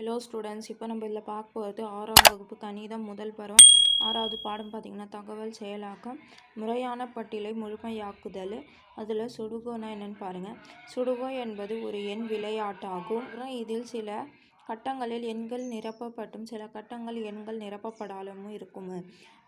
Hello students இப்போ நம்ம இதில் பார்க்க போகிறது ஆறாம் வகுப்பு கணிதம் முதல் பருவம். ஆறாவது பாடம் பார்த்திங்கன்னா தகவல் செயலாக்கம் முறையான பட்டியலை முழுமையாக்குதல். அதில் சுடுகோனா என்னன்னு பாருங்கள் சுடுகோ என்பது ஒரு எண் விளையாட்டாகும். இதில் சில கட்டங்களில் எண்கள் நிரப்பப்பட்டும். சில கட்டங்கள் எண்கள் நிரப்பப்படாமலும் இருக்கும்.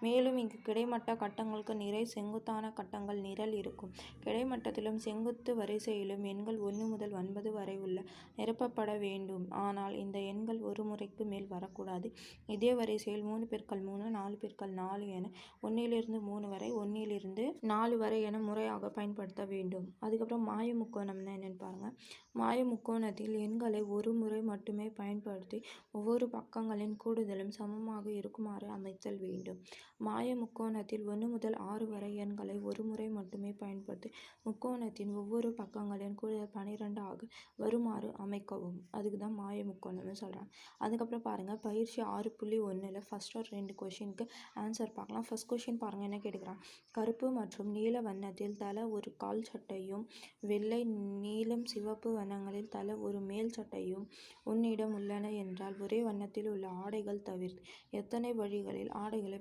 மேலும் இங்கு கிடைமட்ட கட்டங்களுக்கு நிறை செங்குத்தான கட்டங்கள் நிரல் இருக்கும். கிடைமட்டத்திலும் செங்குத்து வரிசையிலும் எண்கள் ஒன்று முதல் ஒன்பது வரை உள்ள நிரப்பப்பட வேண்டும். ஆனால் இந்த எண்கள் ஒரு முறைக்கு மேல் வரக்கூடாது. இதே வரிசையில் மூணு பெருக்கள் மூணு நாலு பெருக்கள் நாலு என ஒன்றிலிருந்து மூணு வரை ஒன்றிலிருந்து நாலு வரை என முறையாக பயன்படுத்த வேண்டும். அதுக்கப்புறம் மாய முக்கோணம்னா என்னென்னு பாருங்கள் மாய முக்கோணத்தில் எண்களை ஒரு முறை மட்டுமே பயன்படுத்தி ஒவ்வொரு பக்கங்களின் கூடுதலும் சமமாக இருக்குமாறு அமைத்தல் வேண்டும். மாய முக்கோணத்தில் ஒன்று முதல் ஆறு வரை எண்களை ஒரு முறை மட்டுமே பயன்படுத்தி முக்கோணத்தின் ஒவ்வொரு பக்கங்களின் கூடுதல் பன்னிரெண்டு ஆக வருமாறு அமைக்கவும். அதுக்கு தான் மாய முக்கோணம்னு சொல்கிறாங்க அதுக்கப்புறம் பாருங்கள் பயிற்சி ஆறு புள்ளி ஒன்றில் ஃபஸ்ட் ஒரு ரெண்டு கொஷினுக்கு ஆன்சர் பார்க்கலாம். ஃபஸ்ட் கொஷின் பாருங்கள் என்ன கேட்குறான் கருப்பு மற்றும் நீல வண்ணத்தில் தலை ஒரு கால் சட்டையும் வெள்ளை நீலம் சிவப்பு வண்ணங்களில் தலை ஒரு மேல் சட்டையும் உன்னிடம் உள்ளன என்றால் ஒரே வண்ணத்தில் உள்ள ஆடைகள் தவிர்த்து எத்தனை வழிகளில் ஆடைகளை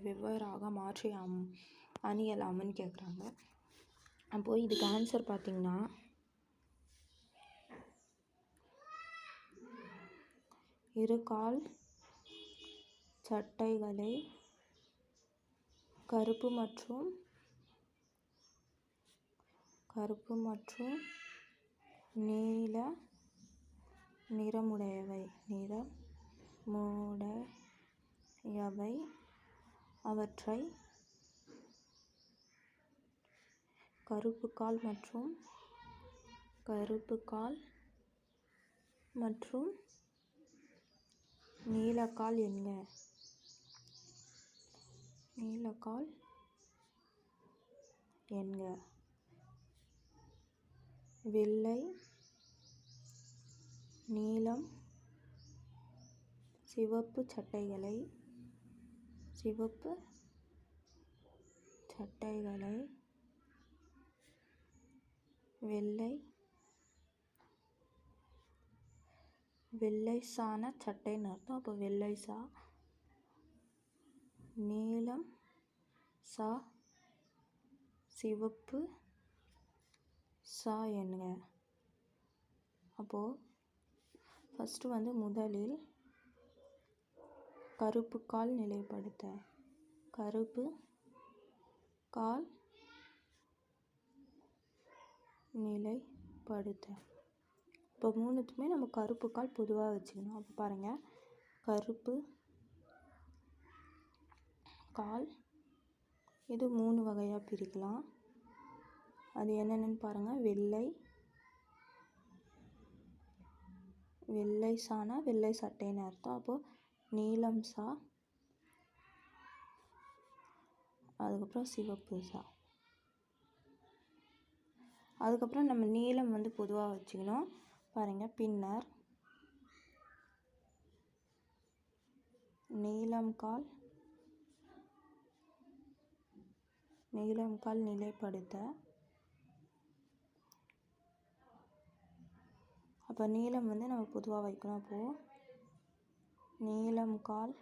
வெவ்வேறாக மாற்றி அம் அணியலாம்னு கேட்குறாங்க அப்போது இதுக்கு ஆன்சர் பார்த்திங்கன்னா இருகால் சட்டைகளை கருப்பு மற்றும் கருப்பு மற்றும் நீல நிறமுடையவை நிறமுடையவை. அவற்றை கருப்பு கால் மற்றும் கருப்பு கால் மற்றும் நீலக்கால் என்க. நீலக்கால் என்க. வெள்ளை நீலம் சிவப்பு சட்டைகளை சிவப்பு சட்டைகளை வெள்ளை வெள்ளைசான சட்டைன்னு அர்த்தம். அப்போ வெள்ளை சா நீலம் சா சிவப்பு சா என்க அப்போது ஃபஸ்ட்டு வந்து முதலில் கருப்பு கால் நிலைப்படுத்த. கருப்பு கால் நிலைப்படுத்த. இப்போ மூணுத்துமே நம்ம கருப்பு கால் பொதுவாக வச்சுக்கணும். அப்போ பாருங்கள் கருப்பு கால் இது மூணு வகையாக பிரிக்கலாம். அது என்னென்னு பாருங்கள் வெள்ளை வெள்ளை சானா வெள்ளை சட்டைன்னு அர்த்தம். அப்போது நீலம் சா. அதுக்கப்புறம் சிவப்பு சா. அதுக்கப்புறம் நம்ம நீளம் வந்து பொதுவாக வச்சுக்கணும். பாருங்கள் பின்னர் நீளம் கால் நீளம் கால் நிலைப்படுத்த. அப்போ நீளம் வந்து நம்ம பொதுவாக வைக்கணும் அப்போது நீளம் கால்.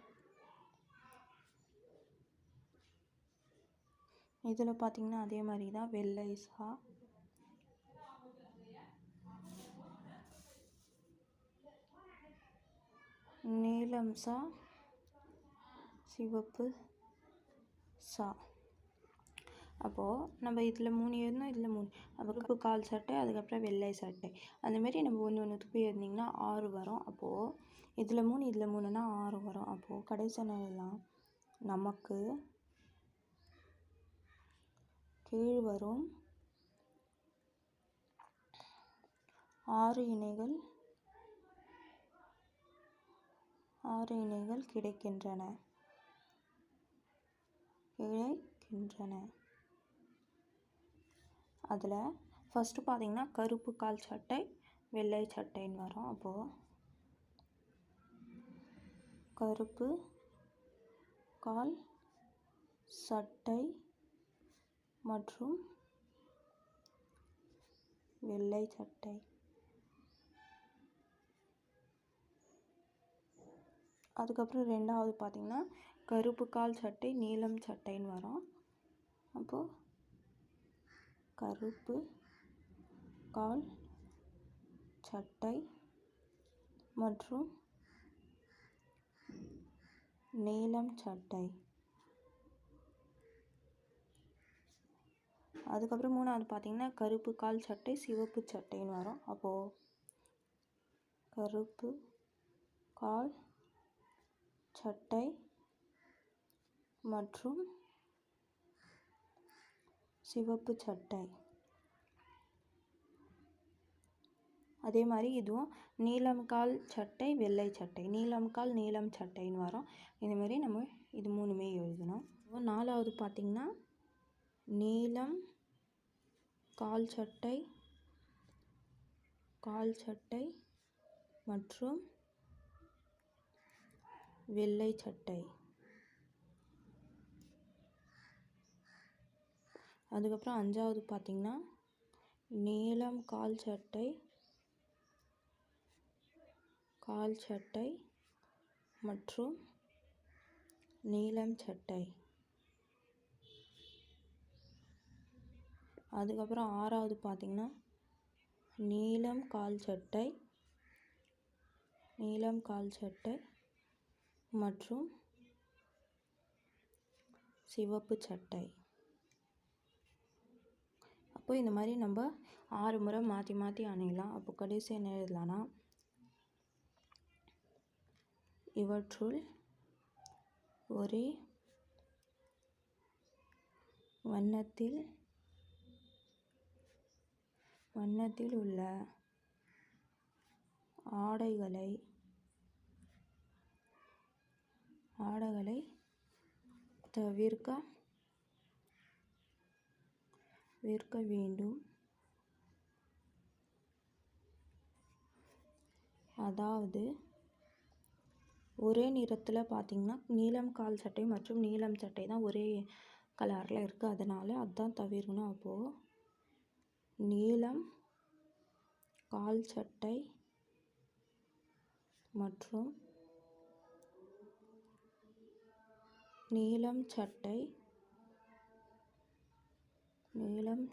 இதில் பார்த்திங்கன்னா அதே மாதிரி தான் வெள்ளை சா. நீலம் சா சிவப்பு சா. அப்போது நம்ம இதில் மூணு ஏறினோம் இதில் மூணு. அப்போ கருப்பு கால் சட்டை அதுக்கப்புறம் வெள்ளை சட்டை. அந்தமாரி நம்ம ஒன்று ஒன்று துப்பி ஏறினீங்கன்னா ஆறு வரும். அப்போது இதில் மூணு இதில் மூணுன்னா ஆறு வரும். அப்போது கடைசி எழுதலாம் நமக்கு கீழ் வரும். ஆறு இணைகள் ஆறு இணைகள் கிடைக்கின்றன. கிடைக்கின்றன. அதில் ஃபஸ்ட்டு பார்த்தீங்கன்னா கருப்பு கால் சட்டை வெள்ளை சட்டைன்னு வரும் அப்போது கருப்பு கால் சட்டை மற்றும் வெள்ளை சட்டை. அதுக்கப்புறம் ரெண்டாவது பார்த்திங்கன்னா கருப்பு கால் சட்டை நீலம் சட்டைன்னு வரும். அப்போது கருப்பு கால் சட்டை மற்றும் நீலம் சட்டை. அதுக்கப்புறம் மூணாவது பார்த்திங்கன்னா கருப்பு கால் சட்டை சிவப்பு சட்டைன்னு வரும். அப்போது கருப்பு கால் சட்டை மற்றும் சிவப்பு சட்டை. அதே மாதிரி இதுவும் நீலம் கால் சட்டை வெள்ளை சட்டை. நீலம் கால் நீலம் சட்டைன்னு வரும். இதுமாரி நம்ம இது மூணுமே எழுதணும். நாலாவது பார்த்திங்கன்னா நீலம் கால் சட்டை கால் சட்டை மற்றும் வெள்ளை சட்டை. அதுக்கப்புறம் அஞ்சாவது பார்த்திங்கன்னா நீலம் கால் சட்டை கால் சட்டை மற்றும் நீலம் சட்டை. அதுக்கப்புறம் ஆறாவது பார்த்திங்கன்னா நீலம் கால் சட்டை நீலம் கால் சட்டை மற்றும் சிவப்பு சட்டை. அப்போ இந்த மாதிரி நம்ம ஆறு முறை மாற்றி மாற்றி அணையலாம். அப்போ கடைசி என்ன எழுதலாம்னா இவற்றுள் ஒரே வண்ணத்தில் வண்ணத்தில் உள்ள ஆடைகளை ஆடைகளை தவிர்க்க விற்க வேண்டும். அதாவது ஒரே நிறத்தில் பார்த்திங்கன்னா நீலம் கால் சட்டை மற்றும் நீலம் சட்டை தான் ஒரே கலரில் இருக்குது அதனால் அதுதான் தவிர்க்கணும். அப்போது நீலம் கால் சட்டை மற்றும் நீலம் சட்டை நீலம்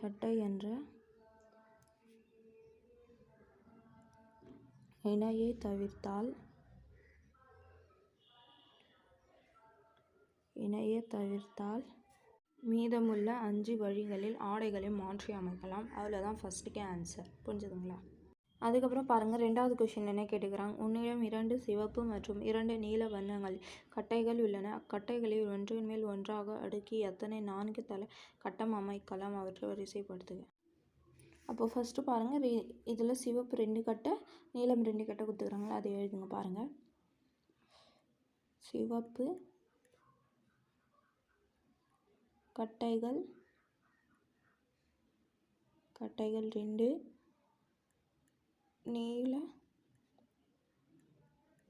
சட்டை என்ற இணையை தவிர்த்தால் இணையை தவிர்த்தால் மீதமுள்ள அஞ்சு வழிகளில் ஆடைகளை மாற்றி அமைக்கலாம். அதில் தான் ஃபஸ்ட்டுக்கே ஆன்சர் புரிஞ்சுதுங்களா? அதுக்கப்புறம் பாருங்கள் ரெண்டாவது கொஷின் என்ன கேட்டுக்கிறாங்க? உன்னிடம் இரண்டு சிவப்பு மற்றும் இரண்டு நீல வண்ணங்கள் கட்டைகள் உள்ளன. அக்கட்டைகளை ஒன்றின் மேல் ஒன்றாக அடுக்கி எத்தனை நான்கு தலை கட்டம் அமைக்கலாம். அவற்றை வரிசைப்படுத்துக. அப்போது ஃபஸ்ட்டு பாருங்கள் இதில் சிவப்பு ரெண்டு கட்டை நீலம் ரெண்டு கட்டை கொடுத்துக்கிறாங்களா? அதை எழுதுங்க பாருங்கள் சிவப்பு கட்டைகள் கட்டைகள் ரெண்டு நீல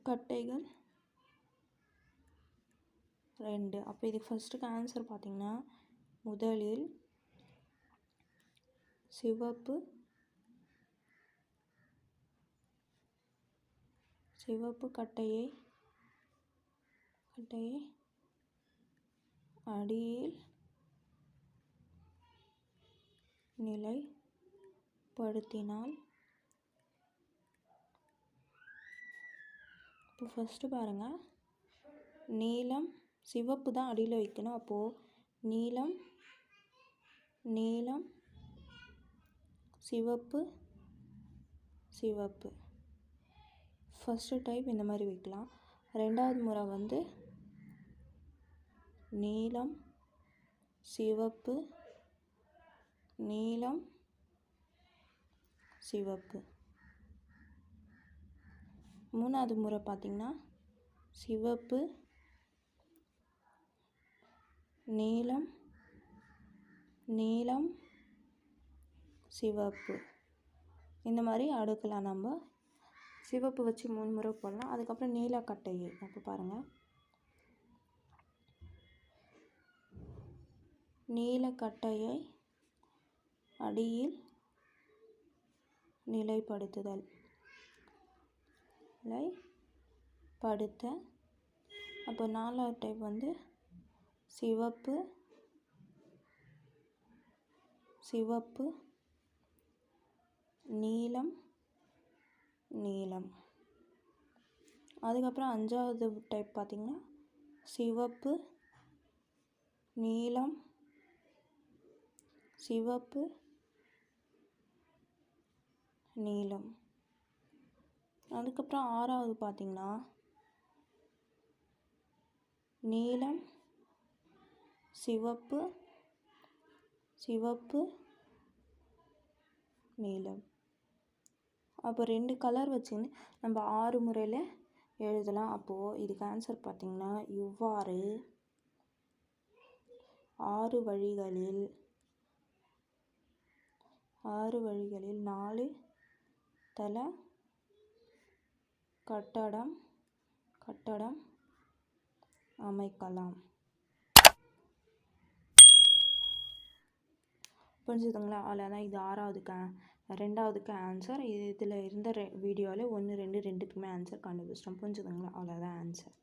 கட்டைகள் ரெண்டு. அப்போ இது ஃபஸ்ட்டுக்கு ஆன்சர் பார்த்திங்கன்னா முதலில் சிவப்பு சிவப்பு கட்டையை கட்டையை அடியில் நிலைப்படுத்தினால் இப்போ ஃபஸ்ட்டு பாருங்கள் நீலம் சிவப்பு தான் அடியில் வைக்கணும். அப்போது நீலம் நீலம் சிவப்பு சிவப்பு. ஃபஸ்ட்டு டைப் இந்த மாதிரி வைக்கலாம். ரெண்டாவது முறை வந்து நீலம் சிவப்பு நீலம் சிவப்பு. மூணாவது முறை பார்த்திங்கன்னா சிவப்பு நீலம் நீலம் சிவப்பு. இந்த மாதிரி அடுக்கலாம் நம்ம சிவப்பு வச்சு மூணு முறை போடலாம். அதுக்கப்புறம் நீலக்கட்டையை அப்போ பாருங்கள் நீலக்கட்டையை அடியில் நிலைப்படுத்துதல். நிலை படுத்த அப்போ நாலாவது டைப் வந்து சிவப்பு சிவப்பு நீலம் நீலம். அதுக்கப்புறம் அஞ்சாவது டைப் பார்த்திங்கன்னா சிவப்பு நீலம் சிவப்பு நீலம். அதுக்கப்புறம் ஆறாவது பார்த்திங்கன்னா நீலம் சிவப்பு சிவப்பு நீலம் அப்போ ரெண்டு கலர் வச்சுன்னு நம்ம ஆறு முறையில் எழுதலாம். அப்போது இதுக்கு ஆன்சர் பார்த்திங்கன்னா இவ்வாறு. ஆறு வழிகளில் ஆறு வழிகளில் நாலு தலை கட்டடம் கட்டடம் அமைக்கலாம். புரிஞ்சுதுங்களா? அவ்வளோதான் இது ஆறாவதுக்கு ரெண்டாவதுக்கு ஆன்சர் இது இதில் இருந்த ரெ வீடியோவில் ஒன்று ரெண்டு ரெண்டுக்குமே ஆன்சர் கண்டுபிடிச்சிட்டோம். புரிஞ்சுதுங்களா? அவ்வளோதான் ஆன்சர்